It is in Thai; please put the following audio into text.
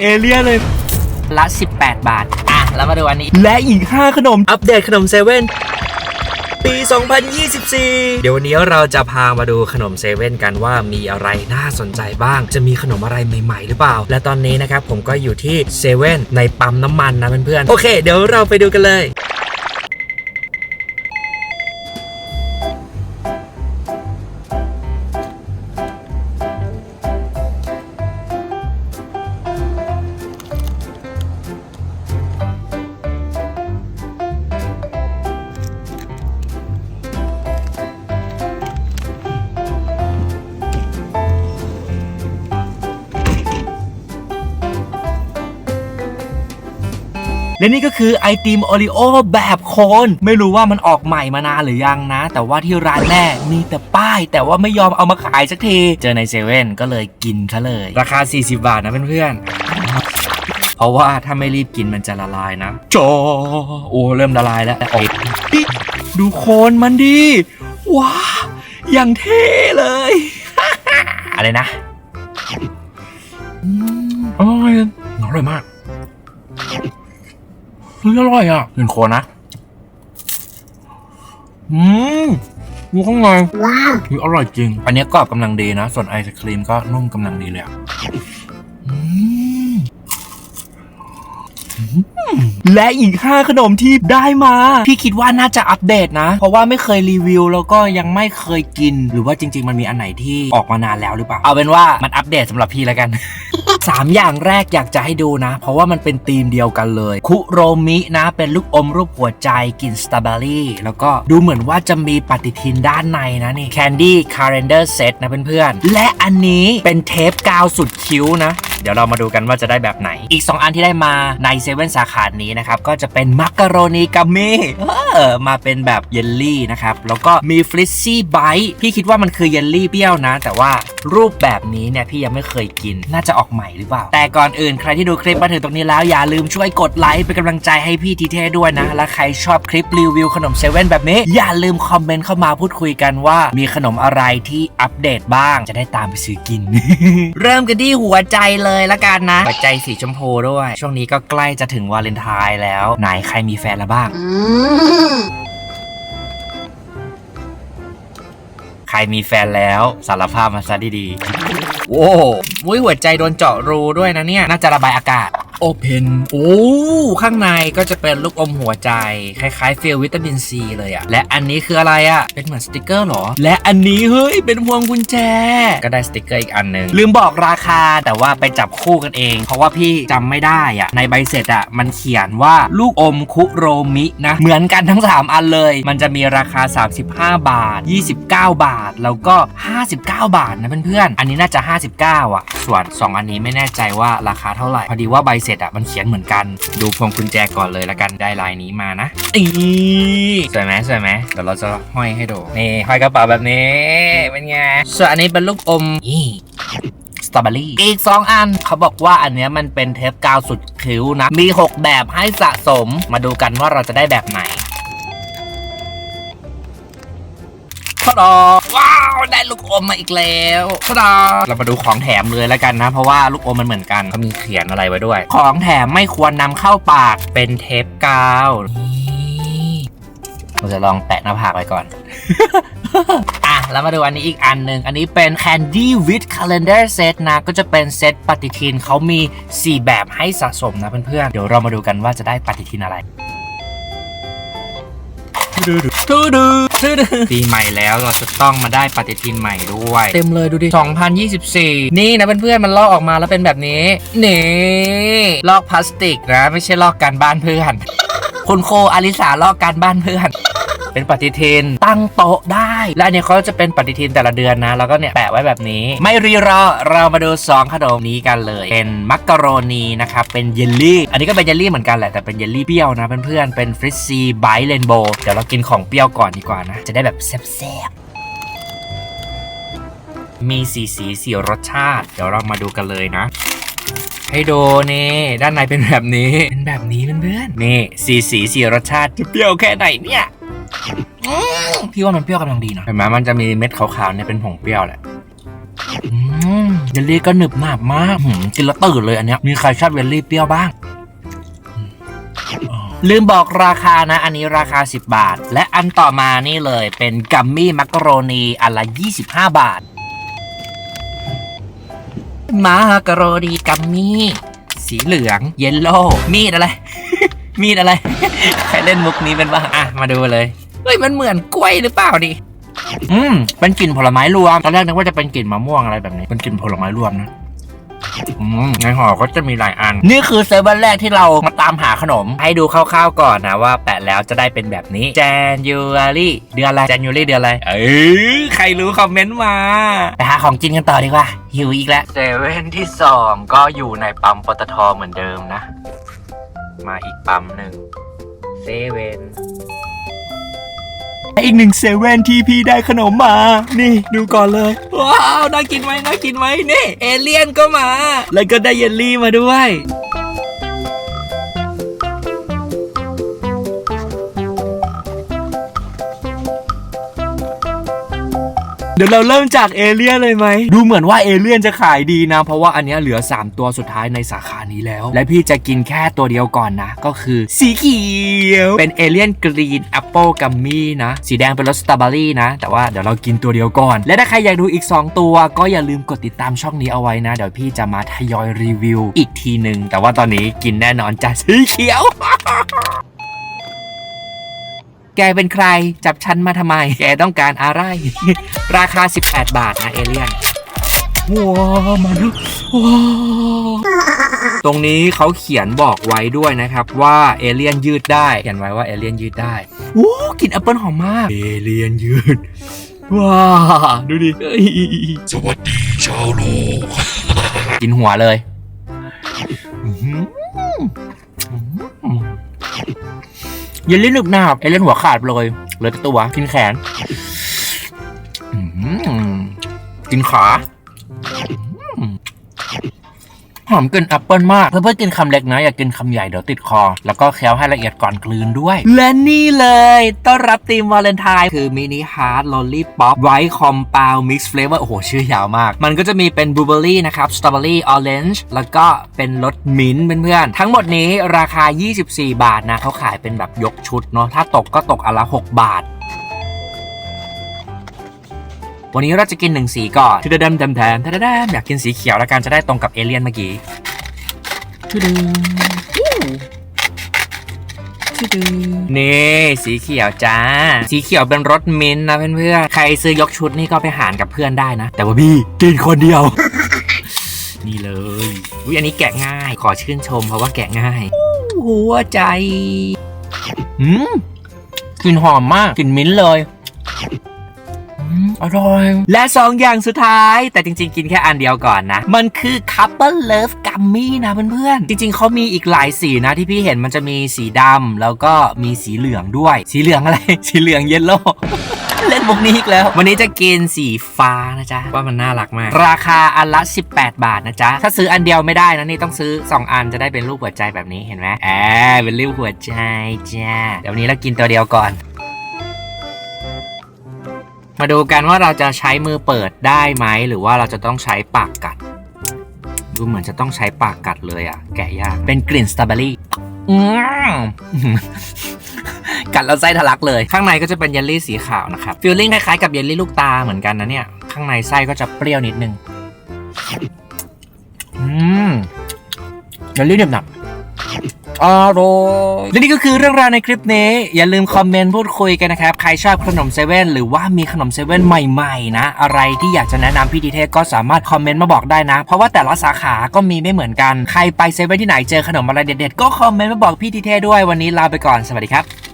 เอเลียเลย ละ 18 บาท อะ แล้วมาดูอันนี้ และอีก 5 ขนม อัปเดตขนมเซเว่นปี 2024 เดี๋ยววันนี้เราจะพามาดูขนมเซเว่นกันว่ามีอะไรน่าสนใจบ้าง จะมีขนมอะไรใหม่ ๆ หรือเปล่า และตอนนี้นะครับผมก็อยู่ที่เซเว่นในปั๊มน้ำมันนะเพื่อนๆ โอเค เดี๋ยวเราไปดูกันเลย และนี่ก็คือไอติมโอริโอแบบโคนไม่รู้ว่ามันออกใหม่มานานหรือยังนะ แต่ว่าที่ร้านแม่มีแต่ป้าย แต่ว่าไม่ยอมเอามาขายสักทีเจอในเซเว่นก็เลยกินซะเลย ราคา 40 บาทนะเพื่อนๆเพราะว่าถ้าไม่รีบกินมันจะละลายนะโจโอ้เริ่มละลายแล้วโอ้ยดูโคนมันดีว้าอย่างเท่เลย อะไรนะอร่อยอร่อยมาก เฮ้ยอร่อยอะเห็นโคนนะ อืมดูข้างในว้าวอร่อยจริง อันนี้กรอบกำลังดีนะ ส่วนไอศครีมก็นุ่มกำลังดีเลยอะอืมและอีก 5 ขนมที่ได้มา พี่คิดว่าน่าจะอัปเดตนะ เพราะว่าไม่เคยรีวิว แล้วก็ยังไม่เคยกิน หรือว่าจริง ๆ มันมีอันไหนที่ออกมานานแล้วหรือเปล่า เอาเป็นว่ามันอัปเดตสำหรับพี่แล้วกัน สามอย่างแรกอยากจะให้ดูนะ เพราะว่ามันเป็นธีมเดียวกันเลย คุโรมินะเป็นลูกอมรูปหัวใจกลิ่นสตรอเบอรี่แล้วก็ดูเหมือนว่าจะมีปฏิทินด้านในนะนี่ Candy Calendar Set นะเพื่อนๆ และอันนี้เป็นเทปกาวสุดคิ้วนะเดี๋ยวเรามาดูกันว่าจะได้แบบไหน อีก 2 อันที่ได้มาในเซเว่นสาขานี้นะครับ ก็จะเป็นมักกะโรนีกัมมี่เออมาเป็นแบบเยลลี่นะครับ แล้วก็มีฟลิซซี่ไบต์พี่คิดว่ามันคือเยลลี่เปรี้ยวนะ แต่ว่ารูปแบบนี้เนี่ยพี่ยังไม่เคยกิน น่าจะออกใหม่หรือเปล่า แต่ก่อนอื่นใครที่ดูคลิปมาถึงตรงนี้แล้วอย่าลืมช่วยกดไลค์เป็นกำลังใจให้พี่ทีเท่ด้วยนะ และใครชอบคลิปรีวิวขนมเซเว่นแบบนี้ อย่าลืมคอมเมนต์เข้ามาพูดคุยกันว่า มีขนมอะไรที่อัปเดตบ้างจะได้ตามไปซื้อกิน เริ่มกันที่หัวใจเลยละกันนะหัวใจสีชมพูด้วย ช่วงนี้ก็ใกล้จะถึงวาเลนไทน์แล้ว ไหนใครมีแฟนแล้วบ้างใครมีแฟนแล้วสารภาพมาซะดีๆ โอ้มุ้ยหัวใจโดนเจาะรูด้วยนะเนี่ย น่าจะระบายอากาศ โอเพนโอ้ข้างในก็จะเป็นลูกอมหัวใจ คล้ายๆฟิลวิตามินซีเลยอะและอันนี้คืออะไรอะเป็นเหมือนสติกเกอร์เหรอ และอันนี้เฮ้ยเป็นพวงกุญแจ ก็ได้สติกเกอร์อีกอันหนึ่งลืมบอกราคาแต่ว่าไปจับคู่กันเอง เพราะว่าพี่จำไม่ได้อะในใบเสร็จอะมันเขียนว่าลูกอมคุโรมินะเหมือนกันทั้ง 3 อันเลย มันจะมีราคา 35 บาท 29 บาท แล้วก็ 59 บาทนะเพื่อนๆอันนี้น่าจะ 59อะ ส่วน 2 อันนี้ไม่แน่ใจว่าราคาเท่าไหร่พอดีว่าใบเสร็ร็จอะมันเขียนเหมือนกัน ดูพวงกุญแจก่อนเลยละกันได้ลายนี้มานะอีสวยไหมสวยไหมเดี๋ยวเราจะห้อยให้ดูนี่ห้อยกระเป๋าแบบนี้เป็นไงส่วนอันนี้เป็นลูกอมนี่สตรอเบอรี่อีก 2 อันเขาบอกว่าอันเนี้ยมันเป็นเทปกาวสุดคิ้วนะ มี 6 แบบให้สะสมมาดูกันว่าเราจะได้แบบไหนทดอว้าว ได้ลูกอมมาอีกแล้วทดอเรามาดูของแถมเลยแล้วกันนะ เพราะว่าลูกอมมันเหมือนกันเขามีเขียนอะไรไว้ด้วย ของแถมไม่ควรนำเข้าปากเป็นเทปกาวนี่เราจะลองแตะหน้าผากไปก่อนอะแล้วมาดูอันนี้อีกอันหนึ่งอันนี้เป็น Candy with Calendar Set นะ ก็จะเป็นเซตปฏิทินเขามี 4 แบบให้สะสมนะเพื่อนๆเดี๋ยวเรามาดูกันว่าจะได้ปฏิทินอะไร ดูดูดูดูปีใหม่แล้วเราจะต้องมาได้ปฏิทินใหม่ด้วย เต็มเลยดูดิ 2024 นี่นะเพื่อนๆมันลอกออกมาแล้วเป็นแบบนี้ นี่ลอกพลาสติกนะ ไม่ใช่ลอกการบ้านเพื่อนคุณโคอาริสาลอกการบ้านเพื่อน เป็นปฏิทินตั้งโต๊ะได้ และเนี่ยเขาจะเป็นปฏิทินแต่ละเดือนนะ แล้วก็เนี่ยแปะไว้แบบนี้ ไม่รีรอเรามาดู 2 ขนมนี้กันเลย เป็นมักกะโรนีนะครับ เป็นเยลลี่ อันนี้ก็เป็นเยลลี่เหมือนกันแหละ แต่เป็นเยลลี่เปรี้ยวนะเพื่อนๆ เป็นฟริซซีไบท์เรนโบว์เดี๋ยวเรากินของเปรี้ยวก่อนดีกว่านะ จะได้แบบแซ่บๆมีสีสีสีรสชาติ เดี๋ยวเรามาดูกันเลยนะให้ดูนี่ด้านในเป็นแบบนี้ เป็นแบบนี้เพื่อนๆนี่สีสีสีรสชาติจะเปรี้ยวแค่ไหนเนี่ย พี่ว่ามันเปรี้ยวกำลังดีนะเห็นไหมมันจะมีเม็ดขาวๆเนี่ยเป็นผงเปรี้ยวแหละอืมเยลลี่ก็หนึบหนับมากหืมกินแล้วตื่นเลยอันเนี้ยมีใครชอบเยลลี่เปรี้ยวบ้างลืมบอกราคานะ อันนี้ราคา 10 บาท และอันต่อมานี่เลยเป็นกัมมี่มักกะโรนีอันละ 25 บาทมาการโรนีกัมมี่ สีเหลืองเยลโล่มีดอะไร มีดอะไร ใครเล่นมุกนี้เป็นบ้างอะ มาดูเลย เฮ้ยมันเหมือนกล้วยหรือเปล่าดิอืมเป็นกลิ่นผลไม้รวมตอนแรกนึกว่าจะเป็นกลิ่นมะม่วงอะไรแบบนี้เป็นกลิ่นผลไม้รวมนะอืมในห่อก็จะมีหลายอัน นี่คือเซเว่นแรกที่เรามาตามหาขนม ให้ดูคร่าวๆก่อนนะว่าแปะแล้วจะได้เป็นแบบนี้ January เดือนอะไร January เดือนอะไร เออใครรู้คอมเมนต์มา ไปหาของกินกันต่อดีกว่า หิวอีกแล้วเซเว่นที่สองก็อยู่ในปั๊มปตทเหมือนเดิมนะ มาอีกปั๊มหนึ่งเซเว่น อีกหนึ่งเซเว่นที่พี่ได้ขนมมา นี่ดูก่อนเลย ว้าว น่ากินไหมน่ากินไหมนี่ เอเลี่ยนก็มา แล้วก็ได้เยลลี่มาด้วย ดี๋ยวเราเริ่มจากเอเลี่ยนเลยไหม ดูเหมือนว่าเอเลี่ยนจะขายดีนะ เพราะว่าอันนี้เหลือ 3 ตัวสุดท้ายในสาขานี้แล้ว และพี่จะกินแค่ตัวเดียวก่อนนะ ก็คือสีเขียว เป็นเอเลี่ยนกรีนแอปเปิลกัมมี่นะ สีแดงเป็นรสสตรอเบอรี่นะ แต่ว่าเดี๋ยวเรากินตัวเดียวก่อน และถ้าใครอยากดูอีก 2 ตัว ก็อย่าลืมกดติดตามช่องนี้เอาไว้นะ เดี๋ยวพี่จะมาทยอยรีวิวอีกทีหนึ่งแต่ว่าตอนนี้กินแน่นอนจ้ะสีเขียว แกเป็นใครจับฉันมาทำไม แกต้องการอะไร ราคา 18 บาทนะเอเลียนว้าวมาดูว้าวตรงนี้เขาเขียนบอกไว้ด้วยนะครับว่าเอเลียนยืดได้ เขียนไว้ว่าเอเลียนยืดได้โอ้กลิ่นแอปเปิลหอมมาก เอเลียนยืด ว้าวดูดิเอ้ยสวัสดีชาวโลกกินหัวเลย เยลลี่หนึบหนาบเอเล่นหัวขาดไปเลยเหลยตัวกินแขนกินขา หอมกลิ่นแอปเปิลมาก เพื่อนๆกินคำเล็กนะอย่ากินคำใหญ่เดี๋ยวติดคอ แล้วก็เคี้ยวให้ละเอียดก่อนกลืนด้วย และนี่เลยต้อนรับธีมวาเลนไทน์คือมินิฮาร์ดลอลลี่ป๊อปไวท์คอมเปลมิกซ์เฟลเวอร์โอ้โห ชื่อยาวมาก มันก็จะมีเป็นบลูเบอร์รี่นะครับสตรอเบอรี่ออเรนจ์แล้วก็เป็นรสมิ้นท์เพื่อนๆ ทั้งหมดนี้ราคา 24 บาทนะเขาขายเป็นแบบยกชุดเนาะถ้าตกก็ตกอนละ 6 บาท วันนี้เราจะกินหนึ่งสีก่อนทุดดำดำแทนทดดำอยากกินสีเขียวแล้วกันจะได้ตรงกับเอเลี่ยนเมื่อกี้ทุดทุดนี่สีเขียวจ้า สีเขียวเป็นรสมิ้นท์นะเพื่อนๆ ใครซื้อยกชุดนี่ก็ไปหารกับเพื่อนได้นะ แต่ว่าพี่กินคนเดียว นี่เลยอุ้ยอันนี้แกะง่าย ขอชื่นชมเพราะว่าแกะง่าย หัวใจ อืมกลิ่นหอมมากกลิ่นมิ้นท์เลย อร่อย และสองอย่างสุดท้าย แต่จริงๆ กินแค่อันเดียวก่อนนะ มันคือ Couple Love Gummy นะเพื่อนๆ จริงๆ เขามีอีกหลายสีนะที่พี่เห็นมันจะมีสีดำแล้วก็มีสีเหลืองด้วย สีเหลืองอะไร สีเหลืองเยลโล่เล่นมุกนี้อีกแล้ว วันนี้จะกินสีฟ้านะจ๊ะ ว่ามันน่ารักมาก ราคาอันละ 18 บาทนะจ๊ะ ถ้าซื้ออันเดียวไม่ได้นะนี่ต้องซื้อ 2 อันจะได้เป็นรูปหัวใจแบบนี้เห็นไหมแอบเป็นรูปหัวใจจ้าเดี๋ยววันนี้เรากินตัวเดียวก่อน มาดูกันว่าเราจะใช้มือเปิดได้ไหม หรือว่าเราจะต้องใช้ปากกัด ดูเหมือนจะต้องใช้ปากกัดเลยอะ แกะยาก เป็นกลิ่นสตรอเบอรี่กัดแล้วไส้ทะลักเลย ข้างในก็จะเป็นเยลลี่สีขาวนะครับฟีลลิ่งคล้ายๆกับเยลลี่ลูกตาเหมือนกันนะเนี่ย ข้างในไส้ก็จะเปรี้ยวนิดนึง อืมเยลลี่หนึบหนับ อร่อยและนี่ก็คือเรื่องราวในคลิปนี้ อย่าลืมคอมเมนต์พูดคุยกันนะครับ ใครชอบขนมเซเว่นหรือว่ามีขนมเซเว่นใหม่ๆนะ อะไรที่อยากจะแนะนำพี่ดีเทสก็สามารถคอมเมนต์มาบอกได้นะ เพราะว่าแต่ละสาขาก็มีไม่เหมือนกัน ใครไปเซเว่นที่ไหนเจอขนมอะไรเด็ดๆ ก็คอมเมนต์มาบอกพี่ดีเทสด้วยวันนี้ลาไปก่อนสวัสดีครับ